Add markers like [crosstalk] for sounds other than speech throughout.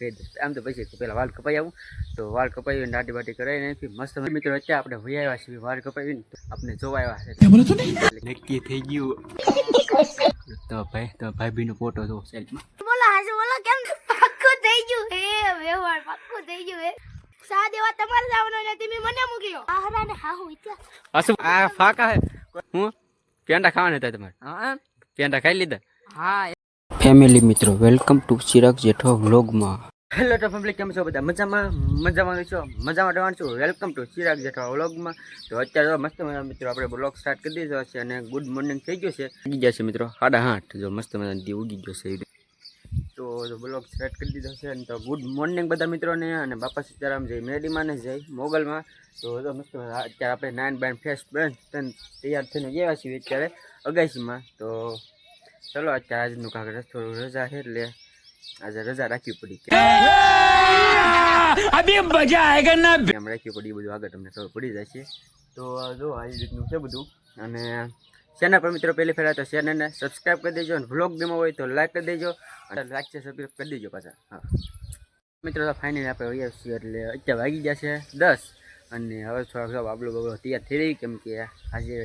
કહી દઈશ આમ તો પછી પહેલાં વાળ કપાઈ આવું. તો વાળ કપાવીને દાટી બાટી કરાવી નાખી મસ્ત મિત્રો અત્યારે આપણે ભઈ આવ્યા છીએ વાળ કપાવીને. તો આપણે જોવા આવ્યા છે. નક્કી થઈ ગયું. તો ભાઈ તો ભાભીનો ફોટો જો સેલ્ફમાં બોલો હાજર બોલો કેમ? પાક્કું થઈ ગયું. હે વ્યવહાર પાક્કું થઈ ગયું હે. સા દેવા તમારે જવાનું ને તમે મને મોકલ્યો. આહરા ને હા હું ઇત્યા અસુ આ ફાકા હે. હું? પેંડા ખાવાના હતા તમારે? હા પેંડા ખાઈ લીધા? હા ફેમિલી મિત્રો વેલકમ ટુ ચિરાગ જેઠો વ્લોગમાં હેલો તો ફેમિલી કેમ છો બધા? મજામાં? મજામાં છો. મજામાં રહેવાનું છું. વેલકમ ટુ ચિરાગ જેઠો વ્લોગમાં તો અત્યારે મસ્ત મજા મિત્રો આપણે બ્લોગ સ્ટાર્ટ કરી દીધો છે અને ગુડ મોર્નિંગ થઈ ગયો છે. ઉગી ગયા છે મિત્રો, સાડા આઠ. જો મસ્ત મજા દી ઉગી ગયો છે. તો બ્લોગ સ્ટાર્ટ કરી દીધો છે અને તો ગુડ મોર્નિંગ બધા મિત્રોને અને બાપા સીતારામ, જય મેડીમાં ને જય મોગલમાં. તો જો મસ્ત અત્યારે આપણે નાઇન બાઇન ફ્રેશ બેન તૈયાર થઈને ગયા છીએ અત્યારે અગાસીમાં. તો ચલો અત્યારે આજનું રસ થોડું રજા છે એટલે આજે રજા રાખવી પડી કે. અભી મજા આયેગા ના એમ રાખવી પડી બધું આગળ તમને ખબર પડી જશે. તો જો આ રીતનું છે બધું. અને ચેનલ પર મિત્રો પહેલી ફેરા તો ચેનલને સબસ્ક્રાઈબ કરી દેજો અને વ્લોગ ગેમો હોય તો લાઈક કરી દેજો. અને લાઈક છે સબસ્ક્રાઈબ કરી દેજો પાછા. હા. મિત્રો તો ફાઇનલી આપણે હોઈએ છીએ એટલે અત્યારે વાગી ગયા છે દસ. અને હવે થોડાક થોડા બાબલો બાબલો તૈયાર થઈ રહી કેમ કે આજે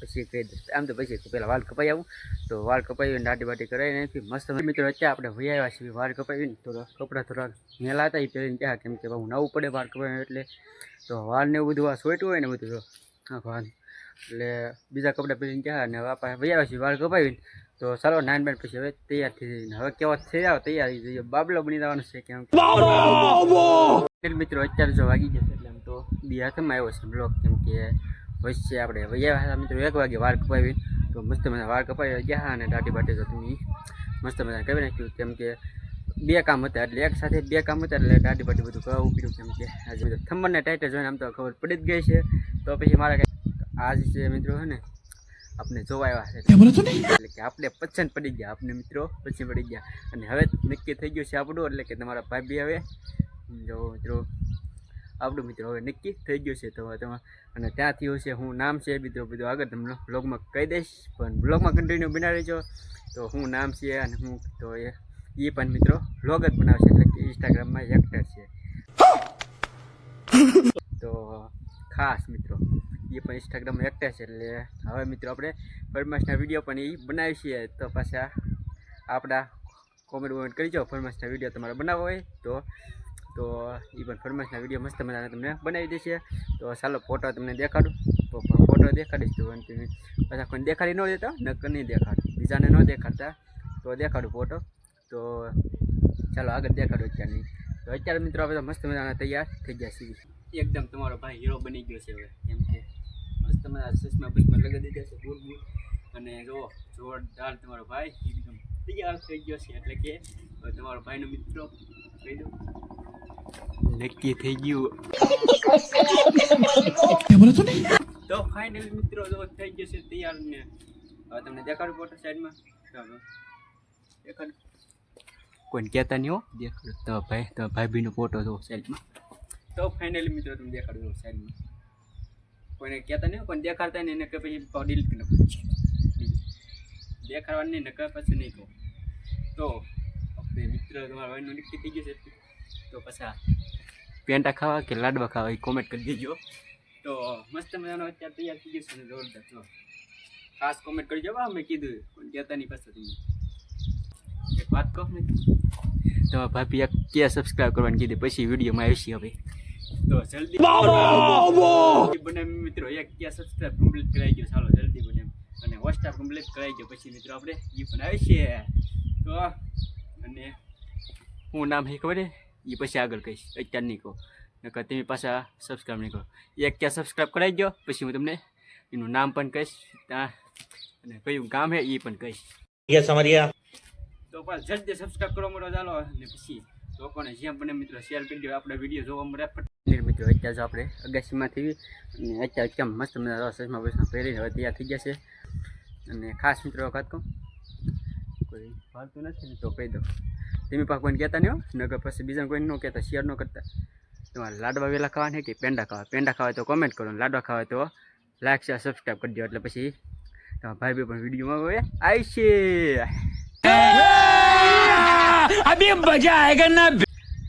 પછી કહી દઈશ આમ તો પછી પહેલાં વાળ કપાઈ આવું. તો વાળ કપાવીને દાટી બાટી કરાવી નાખી મસ્ત મિત્રો અત્યારે આપણે ભઈ આવ્યા છીએ વાળ કપાવીને તો કપડાં થોડાક મેલા હતા એ પહેરીને ત્યાં કેમ કે બહુ નવું પડે વાળ કપાવીને એટલે. તો વાળને એવું બધું આ સોટ્યું હોય ને બધું હા એટલે બીજા કપડાં પહેરીને ત્યાં અને આપણે ભઈ આવ્યા છીએ વાળ કપાવીને. તો ચાલો નાઇન બેન પછી હવે તૈયાર થઈ જઈને હવે કેવા થઈ જાવ તૈયારી જોઈએ. બાબલો બની જવાનો છે કેમ મિત્રો અત્યારે જો વાગી જશે એટલે આમ તો બી હાથમાં આવ્યો છે બ્લોક. કેમ કે વચ્ચે આપણે વૈયા મિત્રો એક વાગે વાળ કપાવી. તો મસ્ત મજા વાળ કપાવી ગયા અને દાઢી બાટી તો તમે મસ્ત મજા કરી નાખ્યું. કેમ કે બે કામ હતા એટલે એક સાથે બે કામ હતા એટલે દાઢી બાટી બધું કરવું પડ્યું કેમ કે આજે બધું થંબરને ટાઈટે જોઈને આમ તો ખબર પડી જ ગઈ છે. તો પછી મારા આજ છે મિત્રો છે ને આપણે જોવા આવ્યા છે. એટલે કે આપણે પસંદ પડી ગયા આપણે મિત્રો પછી પડી ગયા. અને હવે નક્કી થઈ ગયું છે આપણું એટલે કે તમારા ભાભી હવે. જો મિત્રો આપણું મિત્રો હવે નક્કી થઈ ગયું છે તો તમે અને ત્યાંથી હશે હું નામ છે, બીજું બધું આગળ તમને બ્લોગમાં કહી દઈશ. પણ બ્લોગમાં કન્ટિન્યુ બનાવી જો તો હું નામ છે અને હું તો એ એ પણ મિત્રો બ્લોગ જ બનાવશે, એટલે કે ઇન્સ્ટાગ્રામમાં એક્ટર છે. તો ખાસ મિત્રો, એ પણ ઇન્સ્ટાગ્રામમાં એક્ટર છે, એટલે હવે મિત્રો આપણે ફરમાસના વીડિયો પણ એ બનાવી છીએ. તો પાછા આપણા કોમેન્ટ વોમેન્ટ જાઓ ફરમાસના વીડિયો તમારે બનાવવો હોય તો તો એ પણ ફરમાસના વીડિયો મસ્ત મજાના તમને બનાવી દેશે. તો ચાલો ફોટો તમને દેખાડું. તો ફોટો દેખાડીશ તો તમે પાછા કોઈ દેખાડી ન દેતા નક્કર નહીં દેખાડું બીજાને ન દેખાડતા. તો દેખાડું ફોટો તો ચાલો આગળ દેખાડું અત્યારની. તો અત્યારે મિત્રો આપણે મસ્ત મજાના તૈયાર થઈ ગયા છીએ. એકદમ તમારો ભાઈ હીરો બની ગયો છે હવે. કેમ કે મસ્ત મજા ચશ્મા બસમાં લગાવી દીધા છે બૂટ બૂટ અને જો જોરદાર તમારો ભાઈ એકદમ તૈયાર થઈ ગયો છે. એટલે કે તમારો ભાઈનો મિત્રો કહી દો નક્કી થઈ ગયું. તો ફાઇનલ મિત્રો જો થઈ ગયો છે તૈયાર ને. હવે તમને દેખાડું ફોટો સાઈડમાં ચાલો દેખાડું. કોઈને કહેતા નહીં હો? દેખાડું. તો ભાઈ તો ભાભીનો ફોટો જો સાઈડમાં તો ફાઇનલી મિત્રો તમને દેખાડું સાઈડમાં કોઈને કહેતા નહીં કોઈને દેખાડતા નહીં કે પછી ડિલીટ કરી નાખું. દેખાડવાની નકર પછી નહીં કહું. તો આપણે મિત્ર તમારા ભાઈનું નક્કી થઈ ગયું છે. તો પાછા પેંટા ખાવા કે લાડવા ખાવા એ કોમેન્ટ કરી દેજો. તો મસ્ત મજાનો અત્યારે તૈયાર થઈ ગયું છે જોરદાર જો. ખાસ કોમેન્ટ કરજો બા મેં કીધું. પણ કહેતા નહીં પાછા તમે. એક વાત કહો ને તમારા ભાભી એક કે સબસ્ક્રાઈબ કરવાની કીધી? પછી વિડીયોમાં આવશે હવે. તો જલ્દી બને મિત્રો. એક કે સબસ્ક્રાઈબ કમ્પ્લીટ કરાવી ગયો ચાલો જલ્દી બને અને વોટ્સએપ કમ્પ્લીટ કરાવી ગયો પછી મિત્રો આપણે એ પણ આવશે. તો અને હું નામ હે ખબર એ પછી આગળ કહીશ અત્યારે નહીં કહો નકર તમે પાછા સબસ્ક્રાઈબ નહીં કરો એક ત્યાં સબસ્ક્રાઈબ કરાવી દો પછી હું તમને એનું નામ પણ કહીશ ત્યાં અને કયું ગામ હે એ પણ કહીશ. તો પણ જલ્દી સબસ્ક્રાઈબ કરો મારો ચાલો. અને પછી તો પણ જેમ બને મિત્રો શેર કરી દો આપણે વીડિયો જોવા મળે. મિત્રો અત્યારે જો આપણે અગાસીમાંથી અને અત્યારે કેમ મસ્ત મજા ચશ્મા બસમાં પહેરીને હવે તૈયાર થઈ ગયા છે. અને ખાસ મિત્રો વખત કહું. કોઈ ફાલતું નથી તો કહી દો તમે પાક કોઈને કહેતા નહીં હો નગર પછી બીજાને કોઈ ન કહેતા શેર ન કરતા. તમારે લાડવા વેલા ખાવા છે કે પેંડા ખાવા પેંડા ખાવા તો કોમેન્ટ કરો લાડવા ખાવા તો લાઈક શેર સબસ્ક્રાઈબ કરી દો. એટલે પછી તમારા ભાઈ ભાઈ પણ વિડીયોમાં હવે આવી છે અભી મજા આયેગા ના?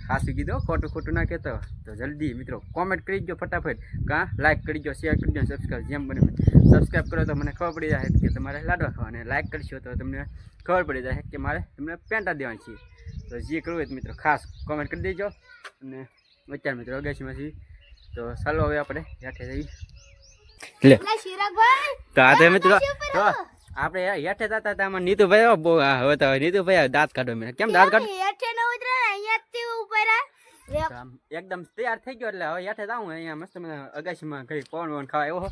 ખાસું કીધો ખોટું ખોટું ના કહેતો. તો જલ્દી મિત્રો કોમેન્ટ કરી દો ફટાફટ. કાં? લાઈક કરી દો શેર કરી દો સબસ્ક્રાઈબ જેમ બને સબસ્ક્રાઈબ કરો તો મને ખબર પડી જાય કે તમારે લાડવા ખાવા અને લાઈક કરશો તો તમને ખબર પડી જાય કે મારે તમને પેન્ટા દેવાની છે. તો જે કરવું હોય મિત્રો ખાસ કોમેન્ટ કરી દેજો. અને અત્યારે મિત્રો અગાશીમાંથી તો ચાલો હવે આપણે હેઠે જઈએ. લે. એટલે તો આ તો મિત્રો તો આપણે હેઠે જતા હતા આમાં નીતુભાઈ બહુ હવે તો નીતુભાઈ દાંત કાઢો મેં કેમ દાંત કાઢો હેઠે ન ઉતરે અહીંયાથી ઉપર એકદમ તૈયાર થઈ ગયો એટલે હવે હેઠે જાઉં અહીંયા મસ્ત મને અગાશીમાં ઘડી પવન વન ખાવા આવ્યો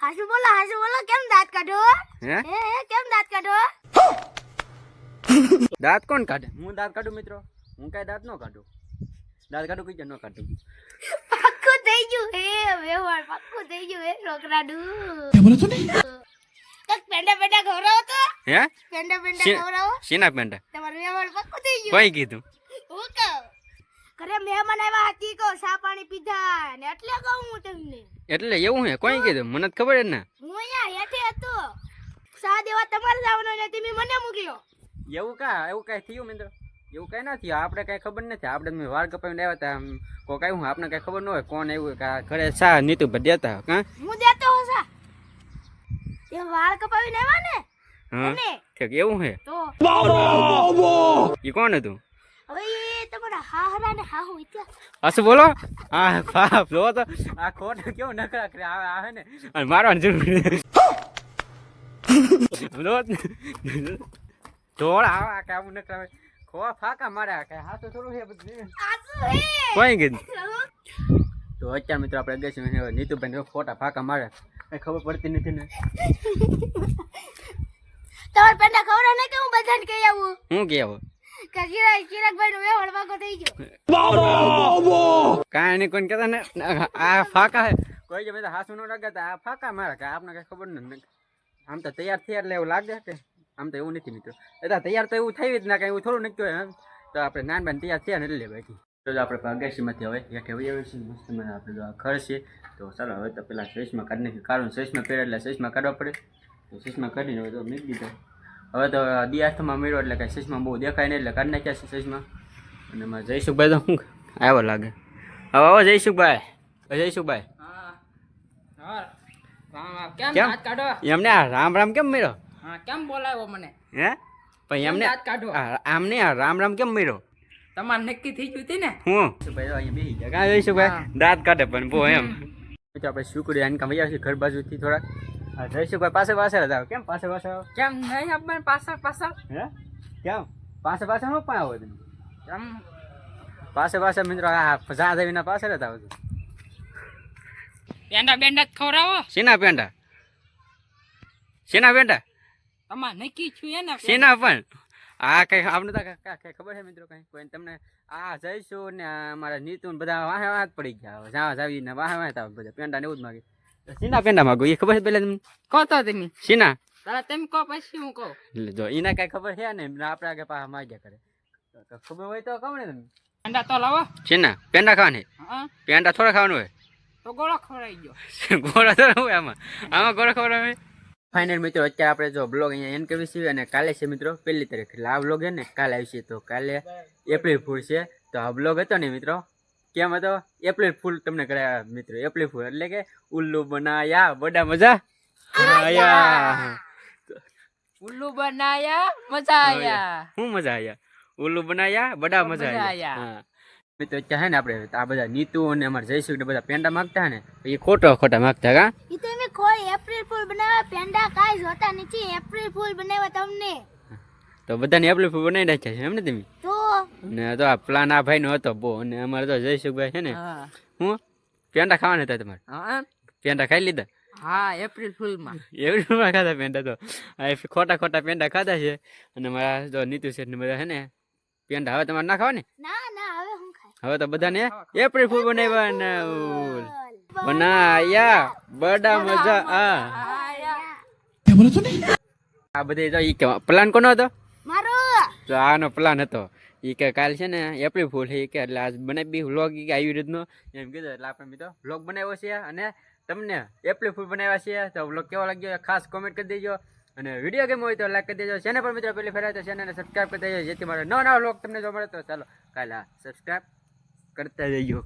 હાસુ બોલો હાસુ બોલો કેમ દાંત કાઢો? હે? હે હે કેમ દાંત કાઢો? [laughs] દાંત કોણ કાઢે? હું દાંત કાઢું મિત્રો. હું કાંઈ દાંત ન કાઢું. દાંત કાઢું કઈ ન કાઢું. પાક્કું થઈ ગયું. હે વ્યવહાર પાક્કું થઈ ગયું. હે છોકરાનું એક પેંડા પેંડા ખવડાવો તો. હે? પેંડા પેંડા શી- ખવડાવો. પેંડા? તમારું વ્યવહાર પાક્કું થઈ ગયું. કોઈ કીધું? હું કહું. ઘરે મહેમાન આવ્યા હતી કહો સા પાણી પીધા ને એટલે કહું હું તમને. એટલે એવું હે? કોઈ કીધું? મને તો ખબર જ ના. હું અહીંયા હેઠે હતો. સા દેવા તમારે જવાનો ને તમે મને મોકલ્યો. એવું કા એવું કાંઈ થયું મિત્રો? એવું કાંઈ ના થયું. આપણે કાંઈ ખબર નથી. આપણે મેં વાળ કપાવીને આવ્યા હતા. કોઈ કોક આવ્યું આપણે કાંઈ ખબર ન હોય કોણ એવું કા આ ઘરે સા નીતુ પર દેતા કાં? હું દેતો હો સા એ વાળ કપાવીને આવ્યા ને? હા? ઠીક એવું હે? તો? એ કોણ હતું? હવે એ તમારા હાહરા ને હાહુ ઇત્યા હસું બોલો? બાપ જો તો. આ ખોટ કેવો નકરા કરે આવે હે ને? અને મારવાની જરૂર લો ઢોળ આવા કે આવું નકરા આવે. ખો ફાકા માર્યા કે હાથું થોડું છે બધું. કોઈ તો અત્યારે મિત્રો આપણે ગઈ નીતુભાઈ ખોટા ફાકા મારે કઈ ખબર પડતી નથી ને. તમારે પેલા ખબર ને કે હું બધાને કહી આવું? હું કેવો કે ચિરાગ ચિરાગભાઈ નો વ્યવહાર વાગો થઈ ગયો. કાંઈ નહીં કોઈ કહેતા ને આ ફાકા કોઈ જે બધા હાસુ ન લગાતા આ ફાકા મારે કે આપને કઈ ખબર નથી આમ તો તૈયાર થયા એટલે એવું લાગે કે આમ તો એવું નથી મિત્રો. એટલે તૈયાર તો એવું થઈ જ ના કાંઈ એવું થોડું નક્કી હોય એમ. તો આપણે નાનબાન તૈયાર થયા ને એટલે બાકી. તો જો આપણે અગાશીમાંથી હવે. હેઠે આવી આવ્યું છે મસ્ત મને આપણે જો આ ઘર છે. તો ચાલો હવે તો પેલા શેષમાં કાઢી નાખી કારણ શેષમાં પહેરે એટલે શેષમાં કાઢવા પડે. તો શેષમાં કાઢીને હવે તો મૂકી દીધો. હવે તો દિયાસ્થમાં મેળવો એટલે કાંઈ શેષમાં બહુ દેખાય નહીં એટલે કાઢી નાખ્યા છે શેષમાં. અને મારે જયસુખભાઈ તો શું આવ્યો લાગે. હવે આવો જયસુખભાઈ. જયસુખભાઈ. કેમ એમને રામ રામ કેમ મળ્યો કેમ બોલાવ્યો મને? હે? પણ એમને દાંત કાઢો? આમ નહીં આ રામ રામ કેમ મળ્યો? તમારે નક્કી થઈ ગયું હતી ને? હું? અહીંયા જઈશું ભાઈ દાંત કાઢે પણ બહુ એમ. પછી આપણે શુક્રિયા આનકામ વહી આવશે ઘર બાજુથી થોડાક. જઈશું ભાઈ પાસે પાસે જ આવો. કેમ પાસે પાસે કેમ નહીં આપણે પાછળ પાછળ? હે? કેમ? પાસે પાસે નો પણ આવો તમે. કેમ પાસે પાસે મિત્રો આ ફજા દેવીના પાસે રહેતા આવો પેંડા બેંડા ખવડાવો. શેના પેંડા? શેના પેંડા? તમારે નક્કી છું એને સેના પણ? આ કઈ આપણે તો કઈ ખબર છે મિત્રો કઈ? કોઈ તમને આ જઈશું ને અમારા નીતુ ને બધા વાહે વાત પડી ગયા હવે. જાવા જાવી ને વાહે વાહે તાવ બધા. પેંડા ને એવું જ માગે. તો શેના પેંડા માગો? એ ખબર છે પેલા તમને? કહો તો તમે. સીના તારા તેમ કહો પછી હું કહું. જો એને કઈ ખબર છે ને આપણે આગળ પાછા માગ્યા કરે. તો ખબર હોય તો કહો ને તમે. પેંડા તો લાવો. સીના પેંડા ખાવાની હા? પેંડા થોડા ખાવાનું હોય? તો ગોળો ખવડાવી ગયો ગોળો હોય આમાં. આમાં ગોળો ખવડાવે? ફાઇનલ મિત્રો અત્યારે આપણે જો બ્લોગ અહીંયા એન્ડ કરવી છીએ અને કાલે છે મિત્રો પહેલી તારીખ. એટલે આ બ્લોગ ને કાલે આવશે. તો કાલે એપ્રિલ ફૂલ છે. તો આ બ્લોગ હતો ને મિત્રો કેમ હતો? એપ્રિલ ફૂલ તમને કરાયા મિત્રો એપ્રિલ ફૂલ એટલે કે ઉલ્લુ બનાયા. બડા મજા? આયા ઉલ્લુ બનાયા મજા આયા. શું મજા આયા? ઉલ્લુ બનાયા બડા મજા આયા. હા. મિત્રો છે ને આપણે આ બધા નીતુ અને અમારા જયસુખ ને બધા પેંડા માગતા ને એ ખોટો ખોટા માગતા કા? તમે કોઈ એપ્રિલ ફૂલ બનાવે પેંડા કાઈ જોતા નથી એપ્રિલ ફૂલ બનાવે તમને. તો બધાને એપ્રિલ ફૂલ બનાવી નાખ્યા છે એમ ને તમે? તો? ને તો આ પ્લાન આ ભાઈનો હતો બો અને અમારે તો જયસુખભાઈ છે ને હું. પેંડા ખાવાના હતા તમારે? હા પેંડા ખાઈ લીધા? હા એપ્રિલ ફૂલમાં એપ્રિલ રૂમમાં ખાધા પેંડા તો. ખોટા ખોટા પેંડા ખાધા છે અને મારા જો નીતુ શેઠ ને બધા છે ને પેંડા હવે તમારે ના ખાવા ને ના ના હવે હું ખાય હવે તો બધાને એપ્રિલ ફૂલ બનાવ્યા ને. બનાયા. બડા મજા આ આ બધે જો ઈ કે પ્લાન કોનો હતો? મારો. તો આનો પ્લાન હતો. એ કે કાલ છે ને એપ્રિલ ફૂલ છે કે એટલે આજ બનાવી વ્લોગ કે આવી રીતનો. એમ કીધું એટલે આપણે મિત્રો વ્લોગ બનાવ્યો છે અને તમને એપ્રિલ ફૂલ બનાવ્યા છે. તો વ્લોગ કેવો લાગ્યો ખાસ કોમેન્ટ કરી દેજો. અને વીડિયો ગેમ હોય તો લાઈક કરી દેજો. ચેનલ પર મિત્રો પેલી ફેરાય તો ચેનલને સબસ્ક્રાઈબ કરી દેજો. જેથી મારો નવા નવા વ્લોગ તમને જો મળે તો ચાલો કાલે સબસ્ક્રાઈબ કરતા જજો.